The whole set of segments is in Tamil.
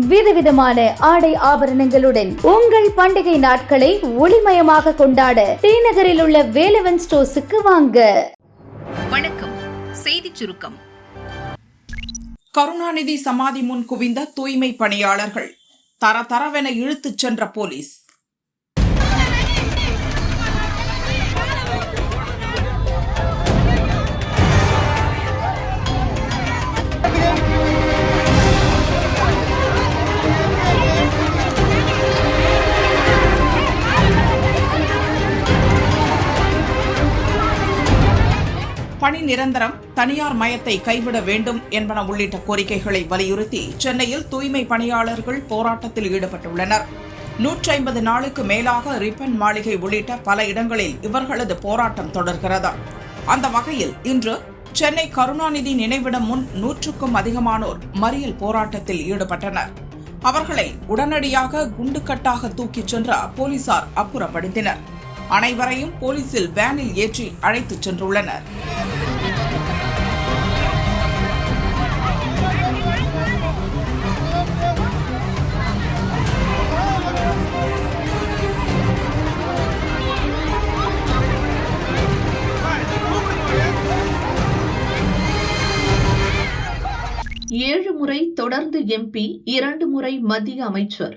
விதவிதமான ஆடை ஆபரணங்களுடன் உங்கள் பண்டிகை நாட்களை ஒளிமயமாக கொண்டாட டி நகரில் உள்ள வேலவன் ஸ்டோர்ஸுக்கு வாங்க. வணக்கம். செய்திச் சுருக்கம். கருணாநிதி சமாதி முன் குவிந்த தூய்மை பணியாளர்கள் தர தரவென இழுத்துச் சென்ற போலீஸ். பணி நிரந்தரம் தனியார் மயத்தை கைவிட வேண்டும் என்பன உள்ளிட்ட கோரிக்கைகளை வலியுறுத்தி சென்னையில் தூய்மை பணியாளர்கள் போராட்டத்தில் ஈடுபட்டுள்ளனர். நூற்றி ஐம்பது நாளுக்கு மேலாக ரிப்பன் மாளிகை உள்ளிட்ட பல இடங்களில் இவர்களது போராட்டம் தொடர்கிறது. அந்த வகையில் இன்று சென்னை கருணாநிதி நினைவிடம் முன் நூற்றுக்கும் அதிகமானோர் மறியல் போராட்டத்தில் ஈடுபட்டனர். அவர்களை உடனடியாக குண்டுக்கட்டாக தூக்கிச் சென்ற போலீசார் அப்புறப்படுத்தினர். அனைவரையும் போலீசில் வேனில் ஏற்றி அழைத்துச் சென்றுள்ளனர். தொடர்ந்து எம்பி இரண்டு முறை மத்திய அமைச்சர்.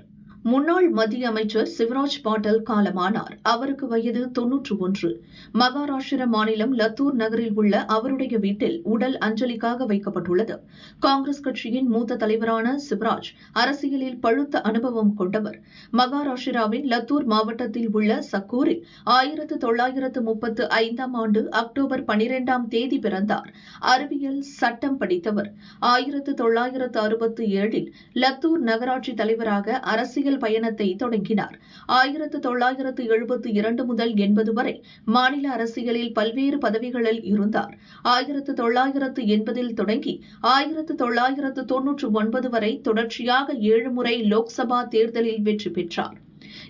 முன்னாள் மத்திய அமைச்சர் சிவராஜ் பாட்டல் காலமானார். அவருக்கு வயது தொன்னூற்று ஒன்று. மகாராஷ்டிர மாநிலம் லத்தூர் நகரில் உள்ள அவருடைய வீட்டில் உடல் அஞ்சலிக்காக வைக்கப்பட்டுள்ளது. காங்கிரஸ் கட்சியின் மூத்த தலைவரான சிவராஜ் அரசியலில் பழுத்த அனுபவம் கொண்டவர். மகாராஷ்டிராவின் லத்தூர் மாவட்டத்தில் உள்ள சக்கூரில் ஆயிரத்து தொள்ளாயிரத்து முப்பத்து ஐந்தாம் ஆண்டு அக்டோபர் பனிரெண்டாம் தேதி பிறந்தார். அறிவியல் சட்டம் படித்தவர். ஆயிரத்து தொள்ளாயிரத்து அறுபத்தி ஏழில் லத்தூர் நகராட்சி தலைவராக அரசியல் பயணத்தை தொடங்கினார். ஆயிரத்து தொள்ளாயிரத்து எழுபத்தி இரண்டு முதல் எண்பது வரை மாநில அரசியலில் பல்வேறு பதவிகளில் இருந்தார். ஆயிரத்து தொள்ளாயிரத்து எண்பதில் தொடங்கி ஆயிரத்து தொள்ளாயிரத்து தொன்னூற்று ஒன்பது வரை தொடர்ச்சியாக ஏழு முறை லோக்சபா தேர்தலில் வெற்றி பெற்றார்.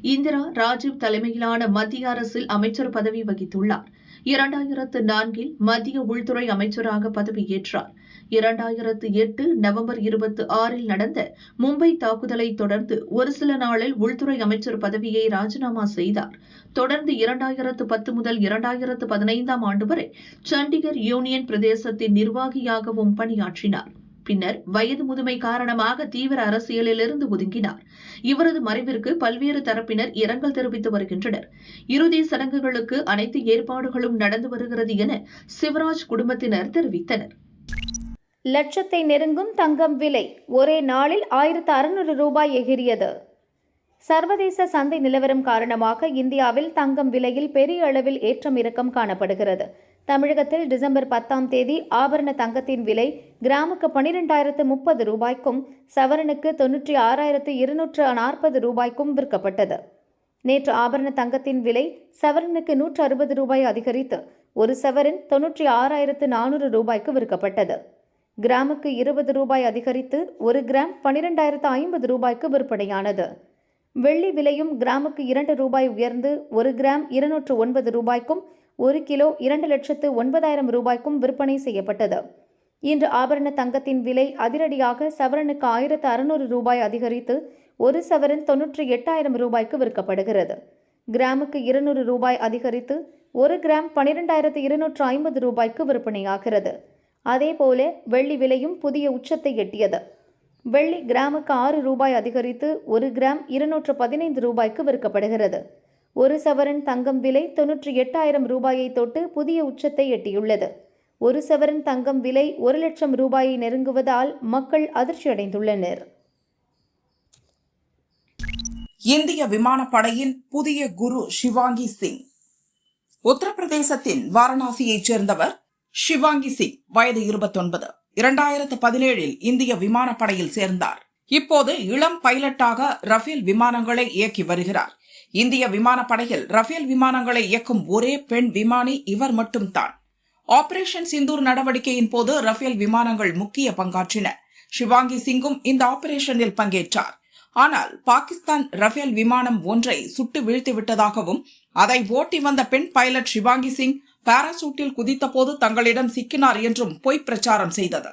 இந்திரா ராஜீவ் தலைமையிலான மத்திய அரசில் அமைச்சர் பதவி வகித்துள்ளார். இரண்டாயிரத்து நான்கில் மத்திய உள்துறை அமைச்சராக பதவியேற்றார். இரண்டாயிரத்து எட்டு நவம்பர் இருபத்தி ஆறில் நடந்த மும்பை தாக்குதலை தொடர்ந்து ஒரு சில நாளில் உள்துறை அமைச்சர் பதவியை ராஜினாமா செய்தார். தொடர்ந்து இரண்டாயிரத்து பத்து முதல் இரண்டாயிரத்து பதினைந்தாம் ஆண்டு வரை சண்டிகர் யூனியன் பிரதேசத்தின் நிர்வாகியாகவும் பணியாற்றினார். பின்னர் வயது முதுமை காரணமாக தீவிர அரசியலிலிருந்து ஒதுங்கினார். இவரது மறைவிற்கு பல்வேறு தரப்பினர் இரங்கல் தெரிவித்து வருகின்றனர். இறுதி சடங்குகளுக்கு அனைத்து ஏற்பாடுகளும் நடந்து வருகிறது என சிவராஜ் குடும்பத்தினர் தெரிவித்தனர். லட்சத்தை நெருங்கும் தங்கம் விலை ஒரே நாளில் ஆயிரத்து அறுநூறு ரூபாய் எகிரியது சர்வதேச சந்தை நிலவரம் காரணமாக இந்தியாவில் தங்கம் விலையில் பெரிய அளவில் ஏற்றம் இறக்கம் காணப்படுகிறது. தமிழகத்தில் டிசம்பர் பத்தாம் தேதி ஆபரண தங்கத்தின் விலை கிராமுக்கு பனிரெண்டாயிரத்து முப்பது ரூபாய்க்கும் சவரனுக்கு தொன்னூற்றி ஆறாயிரத்து இருநூற்று நாற்பது ரூபாய்க்கும் விற்கப்பட்டது. நேற்று ஆபரண தங்கத்தின் விலை சவரனுக்கு நூற்று அறுபது ரூபாய் அதிகரித்து ஒரு சவரன் தொன்னூற்றி ஆறாயிரத்து நானூறு ரூபாய்க்கு விற்கப்பட்டது. கிராமுக்கு இருபது ரூபாய் அதிகரித்து ஒரு கிராம் பனிரெண்டாயிரத்து ஐம்பது ரூபாய்க்கு விற்பனையானது. வெள்ளி விலையும் கிராமுக்கு இரண்டு ரூபாய் உயர்ந்து ஒரு கிராம் இருநூற்று ஒன்பது ரூபாய்க்கும் ஒரு கிலோ இரண்டு லட்சத்து ஒன்பதாயிரம் ரூபாய்க்கும் விற்பனை செய்யப்பட்டது. இன்று ஆபரண தங்கத்தின் விலை அதிரடியாக சவரனுக்கு ஆயிரத்து அறுநூறு ரூபாய் அதிகரித்து ஒரு சவரன் தொன்னூற்றி எட்டாயிரம் ரூபாய்க்கு விற்கப்படுகிறது. கிராமுக்கு இருநூறு ரூபாய் அதிகரித்து ஒரு கிராம் பனிரெண்டாயிரத்து இருநூற்று ஐம்பது ரூபாய்க்கு விற்பனையாகிறது. அதேபோல வெள்ளி விலையும் புதிய உச்சத்தை எட்டியது. வெள்ளி கிராமுக்கு ஆறு ரூபாய் அதிகரித்து ஒரு கிராம் இருநூற்று பதினைந்து ரூபாய்க்கு விற்கப்படுகிறது. ஒரு சவரன் தங்கம் விலை தொன்னூற்றி எட்டாயிரம் ரூபாயை தொட்டு புதிய உச்சத்தை எட்டியுள்ளது. ஒரு சவரன் தங்கம் விலை ஒரு லட்சம் ரூபாயை நெருங்குவதால் மக்கள் அதிர்ச்சியடைந்துள்ளனர். இந்திய விமானப்படையின் புதிய குரு ஷிவாங்கி சிங். உத்தரப்பிரதேசத்தின் வாரணாசியைச் சேர்ந்தவர் ஷிவாங்கி சிங் வயது இருபத்தொன்பது. இரண்டாயிரத்து பதினேழில் இந்திய விமானப்படையில் சேர்ந்தார். இப்போது இளம் பைலட்டாக ரஃபேல் விமானங்களை இயக்கி வருகிறார். இந்திய விமானப்படையில் ரஃபேல் விமானங்களை இயக்கும் ஒரே பெண் விமானி இவர் மட்டும்தான். ஆபரேஷன் சிந்தூர் நடவடிக்கையின் போது ரஃபேல் விமானங்கள் முக்கிய பங்காற்றின. ஷிவாங்கி சிங்கும் இந்த ஆபரேஷனில் பங்கேற்றார். ஆனால் பாகிஸ்தான் ரஃபேல் விமானம் ஒன்றை சுட்டு வீழ்த்தி விட்டதாகவும் அதை ஓட்டி வந்த பெண் பைலட் ஷிவாங்கி சிங் பாராசூட்டில் குதித்தபோது தங்களிடம் சிக்கினார் என்றும் பொய் பிரச்சாரம் செய்தது.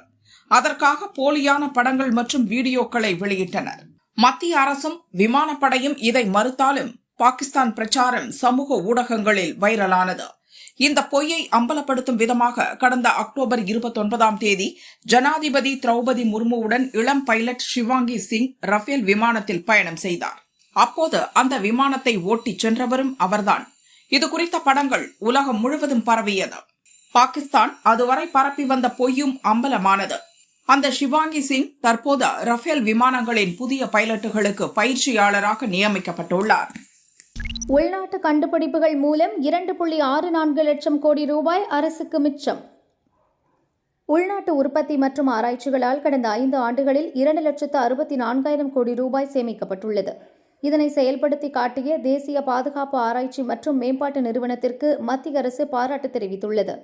அதற்காக போலியான படங்கள் மற்றும் வீடியோக்களை வெளியிட்டனர். மத்திய அரசும் விமானப்படையும் இதை மறுத்தாலும் பாகிஸ்தான் பிரச்சாரம் சமூக ஊடகங்களில் வைரலானது. இந்த பொய்யை அம்பலப்படுத்தும் விதமாக கடந்த அக்டோபர் இருபத்தொன்பதாம் தேதி ஜனாதிபதி திரௌபதி முர்முவுடன் இளம் பைலட் ஷிவாங்கி சிங் ரஃபேல் விமானத்தில் பயணம் செய்தார். அப்போது அந்த விமானத்தை ஓட்டிச் சென்றவரும் அவர்தான். இது குறித்த படங்கள் உலகம் முழுவதும் பரவியது. பாகிஸ்தான் அதுவரை பரப்பி வந்த பொய்யும் அம்பலமானது. அந்த ஷிவாங்கி சிங் தற்போது ரஃபேல் விமானங்களின் புதிய பைலட்டுகளுக்கு பயிற்சியாளராக நியமிக்கப்பட்டுள்ளார். உள்நாட்டு கண்டுபிடிப்புகள் மூலம் இரண்டு புள்ளி ஆறு நான்கு லட்சம் கோடி ரூபாய் அரசுக்கு மிச்சம். உள்நாட்டு உற்பத்தி மற்றும் ஆராய்ச்சிகளால் கடந்த ஐந்து ஆண்டுகளில் இரண்டு லட்சத்து அறுபத்தி நான்காயிரம் கோடி ரூபாய் சேமிக்கப்பட்டுள்ளது. இதனை செயல்படுத்தி காட்டிய தேசிய பாதுகாப்பு ஆராய்ச்சி மற்றும் மேம்பாட்டு நிறுவனத்திற்கு மத்திய அரசு பாராட்டு தெரிவித்துள்ளது.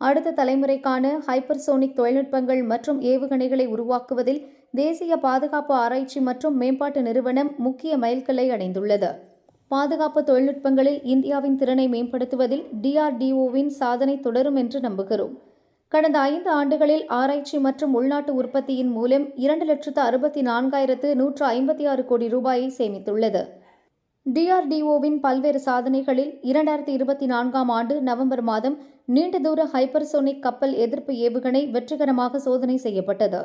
அடுத்த தலைமுறைக்கான ஹைப்பர்சோனிக் தொழில்நுட்பங்கள் மற்றும் ஏவுகணைகளை உருவாக்குவதில் தேசிய பாதுகாப்பு ஆராய்ச்சி மற்றும் மேம்பாட்டு நிறுவனம் முக்கிய மைல்கல்லை அடைந்துள்ளது. பாதுகாப்பு தொழில்நுட்பங்களில் இந்தியாவின் திறனை மேம்படுத்துவதில் டிஆர்டிஓவின் சாதனை தொடரும் என்று நம்புகிறோம். கடந்த ஐந்து ஆண்டுகளில் ஆராய்ச்சி மற்றும் உள்நாட்டு உற்பத்தியின் மூலம் இரண்டு லட்சத்து அறுபத்தி நான்காயிரத்து நூற்று ஐம்பத்தி ஆறு கோடி ரூபாயை சேமித்துள்ளது. டிஆர்டிஓவின் பல்வேறு சாதனைகளில் இரண்டாயிரத்தி இருபத்தி நான்காம் ஆண்டு நவம்பர் மாதம் நீண்ட தூர ஹைப்பர்சோனிக் கப்பல் எதிர்ப்பு ஏவுகணை வெற்றிகரமாக சோதனை செய்யப்பட்டது.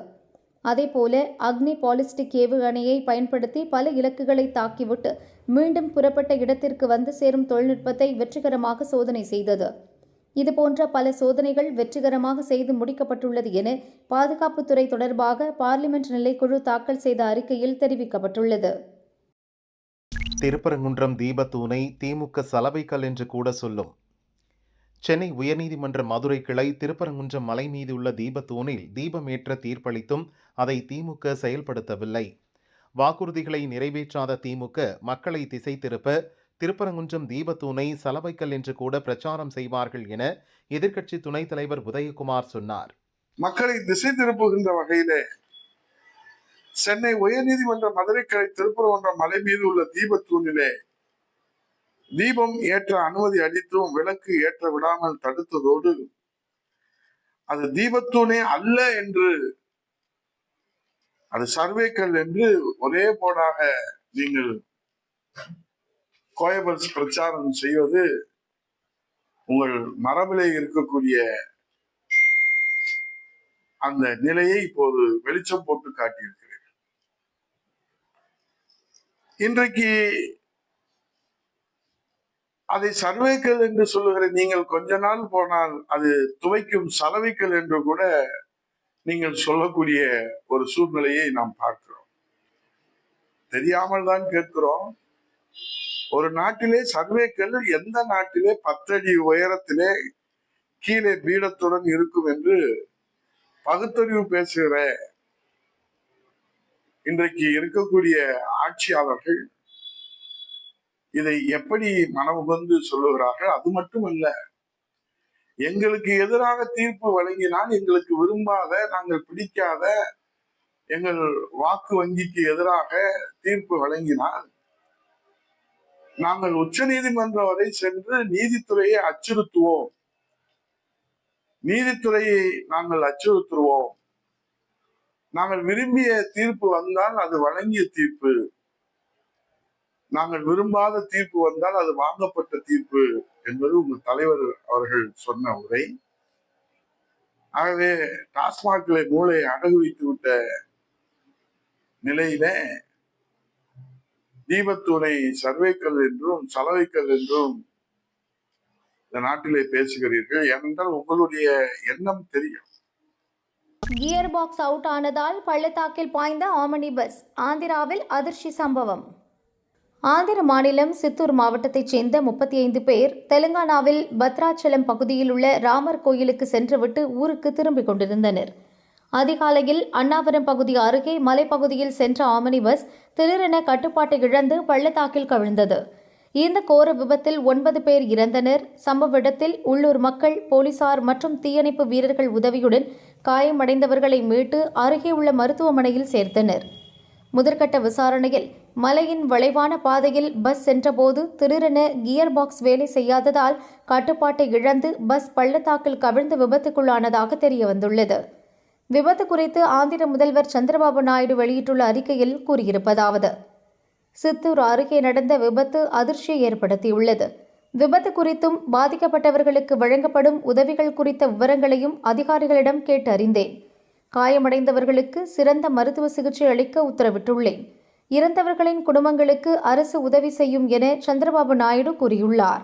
அதேபோல அக்னி பாலிஸ்டிக் ஏவுகணையை பயன்படுத்தி பல இலக்குகளை தாக்கிவிட்டு மீண்டும் புறப்பட்ட இடத்திற்கு வந்து சேரும் தொழில்நுட்பத்தை வெற்றிகரமாக சோதனை செய்தது. இதுபோன்ற பல சோதனைகள் வெற்றிகரமாக செய்து முடிக்கப்பட்டுள்ளது என பாதுகாப்புத்துறை தொடர்பாக பார்லிமெண்ட் நிலைக்குழு தாக்கல் செய்த அறிக்கையில் தெரிவிக்கப்பட்டுள்ளது. திருப்பரங்குன்றம் தீபத்தூணை திமுக சலவைக்கல் என்று கூட சொல்லும். சென்னை உயர்நீதிமன்ற மதுரை கிளை திருப்பரங்குன்றம் மலை மீது உள்ள தீபத்தூணில் தீபமேற்ற தீர்ப்பளித்தும் அதை திமுக செயல்படுத்தவில்லை. வாக்குறுதிகளை நிறைவேற்றாத திமுக மக்களை திசை திருப்ப திருப்பரங்குன்றம் தீபத்தூணை சலவைக்கல் என்று கூட பிரச்சாரம் செய்வார்கள் என எதிர்க்கட்சி துணைத் தலைவர் உதயகுமார் சொன்னார். மக்களை திசை திருப்புகின்ற வகையிலே சென்னை உயர்நீதிமன்ற மதுரை கிளை திருப்பரங்குன்றம் மலை மீது உள்ள தீபத்தூணிலே தீபம் ஏற்ற அனுமதி அளித்தும் விளக்கு ஏற்ற விடாமல் தடுத்ததோடு அது தீபத்தூணே அல்ல என்று அது சர்வேக்கல் என்று ஒரே போடாக நீங்கள் கோயபல்ஸ் பிரச்சாரம் செய்வது உங்கள் மரபிலே இருக்கக்கூடிய அந்த நிலையை இப்போது வெளிச்சம் போட்டு காட்டியிருக்கிறீர்கள் இன்றைக்கு அதை சர்வேக்கல் என்று சொல்லுகிற நீங்கள் கொஞ்ச நாள் போனால் அது துவைக்கும் சலவைக்கல் என்று கூட நீங்கள் சொல்லக்கூடிய ஒரு சூழ்நிலையை நாம் பார்க்கிறோம். தெரியாமல் தான் கேட்கிறோம். ஒரு நாட்டிலே சர்வேக்கல் எந்த நாட்டிலே பத்தடி உயரத்திலே கீழே பீடத்துடன் இருக்கும் என்று பகுத்தறிவு பேசுகிற இன்றைக்கு இருக்கக்கூடிய ஆட்சியாளர்கள் இதை எப்படி மனமுகந்து சொல்லுகிறார்கள்? அது மட்டுமல்ல எங்களுக்கு எதிராக தீர்ப்பு வழங்கினால் எங்களுக்கு விரும்பாத நாங்கள் பிடிக்காத எங்கள் வாக்கு வங்கிக்கு எதிராக தீர்ப்பு வழங்கினால் நாங்கள் உச்ச நீதிமன்றம் வரை சென்று நீதித்துறையை அச்சுறுத்துவோம். நீதித்துறையை நாங்கள் அச்சுறுத்துவோம். நாங்கள் விரும்பிய தீர்ப்பு வந்தால் அது வழங்கிய தீர்ப்பு. நாங்கள் விரும்பாத தீர்ப்பு வந்தால் அது வாங்கப்பட்ட தீர்ப்பு என்பது உங்கள் தலைவர் அவர்கள் சொன்ன உரை. ஆகவே டாஸ்மாகிலே மூளை அடகு வைத்து விட்ட நிலையில தீபத்தூணை சர்வைக்கல் என்றும் சலவைக்கல் என்றும் இந்த நாட்டிலே பேசுகிறீர்கள். ஏனென்றால் உங்களுடைய எண்ணம் தெரியும். கியர் பாக்ஸ் அவுட் ஆனதால் பள்ளத்தாக்கில் பாய்ந்த ஆமணி பஸ் ஆந்திராவில் அதிர்ச்சி சம்பவம். ஆந்திர மாநிலம் சித்தூர் மாவட்டத்தைச் சேர்ந்த முப்பத்தி ஐந்து பேர் தெலுங்கானாவில் பத்ராச்சலம் பகுதியில் உள்ள ராமர் கோயிலுக்கு சென்றுவிட்டு ஊருக்கு திரும்பிக் கொண்டிருந்தனர். அதிகாலையில் அண்ணாவரம் பகுதி அருகே மலைப்பகுதியில் சென்ற ஆமனி பஸ் திடீரென கட்டுப்பாட்டை இழந்து பள்ளத்தாக்கில் கவிழ்ந்தது. இந்த கோர விபத்தில் ஒன்பது பேர் இறந்தனர். சம்பவ இடத்தில் உள்ளூர் மக்கள் போலீசார் மற்றும் தீயணைப்பு வீரர்கள் உதவியுடன் காயமடைந்தவர்களை மீட்டு அருகே உள்ள மருத்துவமனையில் சேர்த்தனர். முதற்கட்ட விசாரணையில் மலையின் வளைவான பாதையில் பஸ் சென்றபோது திடீரென கியர் பாக்ஸ் வேலை செய்யாததால் கட்டுப்பாட்டை இழந்து பஸ் பள்ளத்தாக்கில் கவிழ்ந்து விபத்துக்குள்ளானதாக தெரியவந்துள்ளது. விபத்து குறித்து ஆந்திர முதல்வர் சந்திரபாபு நாயுடு வெளியிட்டுள்ள அறிக்கையில் கூறியிருப்பதாவது சித்தூர் அருகே நடந்த விபத்து அதிர்ச்சியை ஏற்படுத்தியுள்ளது. விபத்து குறித்தும் பாதிக்கப்பட்டவர்களுக்கு வழங்கப்படும் உதவிகள் குறித்த விவரங்களையும் அதிகாரிகளிடம் கேட்டறிந்தேன் காயமடைந்தவர்களுக்கு சிறந்த மருத்துவ சிகிச்சை அளிக்க உத்தரவிட்டுள்ளேன். இறந்தவர்களின் குடும்பங்களுக்கு அரசு உதவி செய்யும் என சந்திரபாபு நாயுடு கூறியுள்ளார்.